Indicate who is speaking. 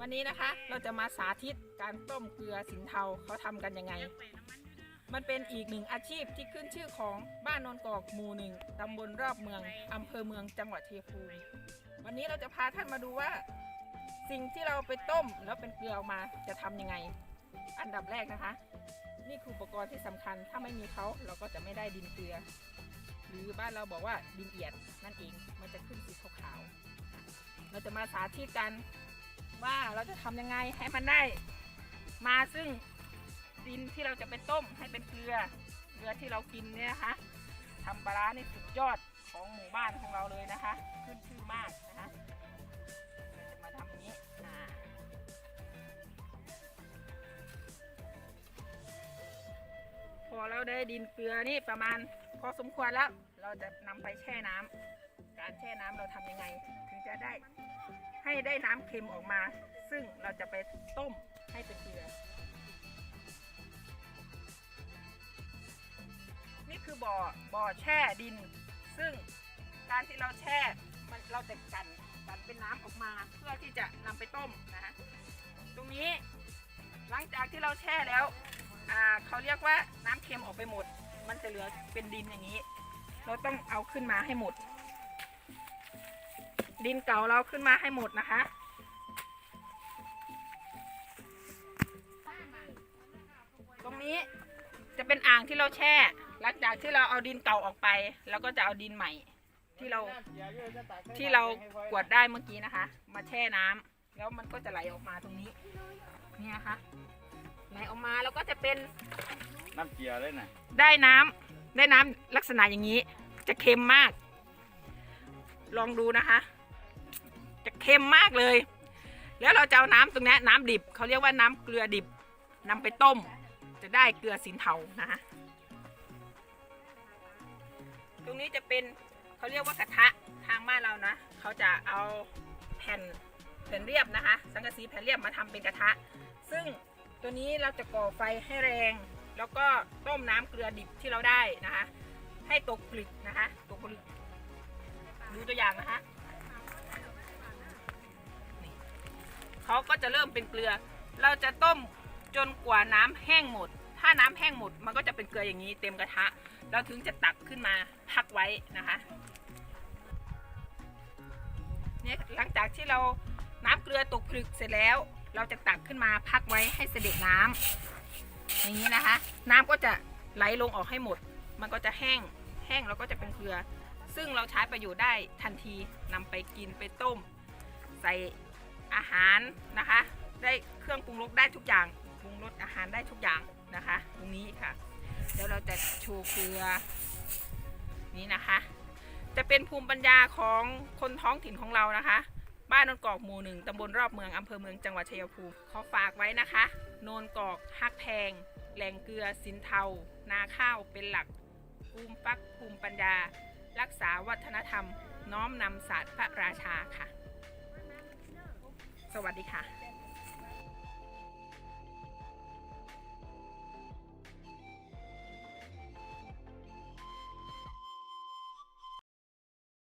Speaker 1: วันนี้นะคะเราจะมาสาธิตการต้มเกลือสินเทาเขาทำกันยังไง มันเป็นอีกหนึ่งอาชีพที่ขึ้นชื่อของบ้านโนนกอกหมู่หนึ่งตำบลรอบเมืองอำเภอเมืองจังหวัดชัยภูมิวันนี้เราจะพาท่านมาดูว่า สิ่งที่เราไปต้มแล้วเป็นเกลือออกมาจะทำยังไง อันดับแรกนะคะ นี่คืออุปกรณ์ที่สำคัญถ้าไม่มีเขาเราก็จะไม่ได้ดินเกลือ หรือบ้านเราบอกว่าดินเอียดนั่นเองมันจะขึ้นสีขาวๆเราจะมาสาธิตกัน ว่าเราจะทำยังไงให้มันได้ มาซึ่งดินที่เราจะไปต้มให้เป็นเกลือเกลือที่เรากินเนี่ยนะคะทำปลาร้านี่สุดยอดของหมู่บ้านของเราเลยนะคะ ขึ้นชื่อมากนะคะเราจะมาทำนี้พอเราได้ดินเกลือนี่ประมาณพอสมควรแล้ว เราจะนำไปแช่น้ำการแช่น้ำเราทำยังไง ถึงจะได้ ให้ได้น้ำเค็มออกมา ซึ่งเราจะไปต้มให้เป็นเกลือ นี่คือบ่อบ่อแช่ดิน ซึ่งการที่เราแช่มันเราจะกันกันเป็นน้ำออกมาเพื่อที่จะนำไปต้มนะฮะตรงนี้หลังจากที่เราแช่แล้วอ่าเขาเรียกว่าน้ำเค็มออกไปหมด มันจะเหลือเป็นดินอย่างนี้ เราต้องเอาขึ้นมาให้หมด ดินเก่าเราขึ้นมาให้หมดนะคะตรงนี้จะเป็นอ่างที่เราแช่ หลังจากที่เราเอาดินเก่าออกไปเราก็จะเอาดินใหม่ ที่เราที่เรากวดได้เมื่อกี้นะคะ มาแช่น้ำแล้วมันก็จะไหลออกมาตรงนี้เนี่ยนะคะไหลออกมาแล้วก็จะเป็น
Speaker 2: น้ำเกลือเลยนะ
Speaker 1: ได้น้ำได้น้ำลักษณะอย่างนี้ จะเค็มมาก ลองดูนะคะจะเค็มมากเลย แล้วเราจะเอาน้ำตรงนี้น้ำดิบเขาเรียกว่าน้ำเกลือดิบนำไปต้ม จะได้เกลือสินเทานะตรงนี้จะเป็นเขาเรียกว่ากระทะทางบ้านเรานะเขาจะเอาแผ่นแผ่นเรียบนะคะ สังกะสีแผ่นเรียบมาทำเป็นกระทะ ซึ่งตัวนี้เราจะก่อไฟให้แรง แล้วก็ต้มน้ำเกลือดิบที่เราได้นะคะ ให้ตกผลึกนะคะ ตกผลึกดูตัวอย่างนะคะ เขาก็จะเริ่มเป็นเกลือ เราจะต้มจนกว่าน้ำแห้งหมด ถ้าน้ำแห้งหมดมันก็จะเป็นเกลืออย่างนี้เต็มกระทะ เราถึงจะตักขึ้นมาพักไว้นะคะเนี่ยหลังจากที่เราน้ำเกลือตกผลึกเสร็จแล้ว เราจะตักขึ้นมาพักไว้ให้เสด็จน้ำอย่างนี้นะคะ น้ำก็จะไหลลงออกให้หมด มันก็จะแห้งแห้งแล้วก็จะเป็นเกลือ ซึ่งเราใช้ประโยชน์ได้ทันทีนำไปกินไปต้ม ใส่ อาหารนะคะ ได้เครื่องปรุงรสได้ทุกอย่างปรุงรสอาหารได้ทุกอย่างนะคะ ตรงนี้ค่ะเดี๋ยวเราจะโชว์เกลือนี้นะคะ จะเป็นภูมิปัญญาของคนท้องถิ่นของเรานะคะ บ้านโนนกอกหมู่หนึ่งตำบลรอบเมืองอำเภอเมืองจังหวัดชัยภูมิขอฝากไว้นะคะ โนนกอกฮักแพงแหล่งเกลือสินเทา นาข้าวเป็นหลักภูมิปักภูมิปัญญา รักษาวัฒนธรรม น้อมนำศาสตร์พระราชาค่ะ วัสดีค่ะ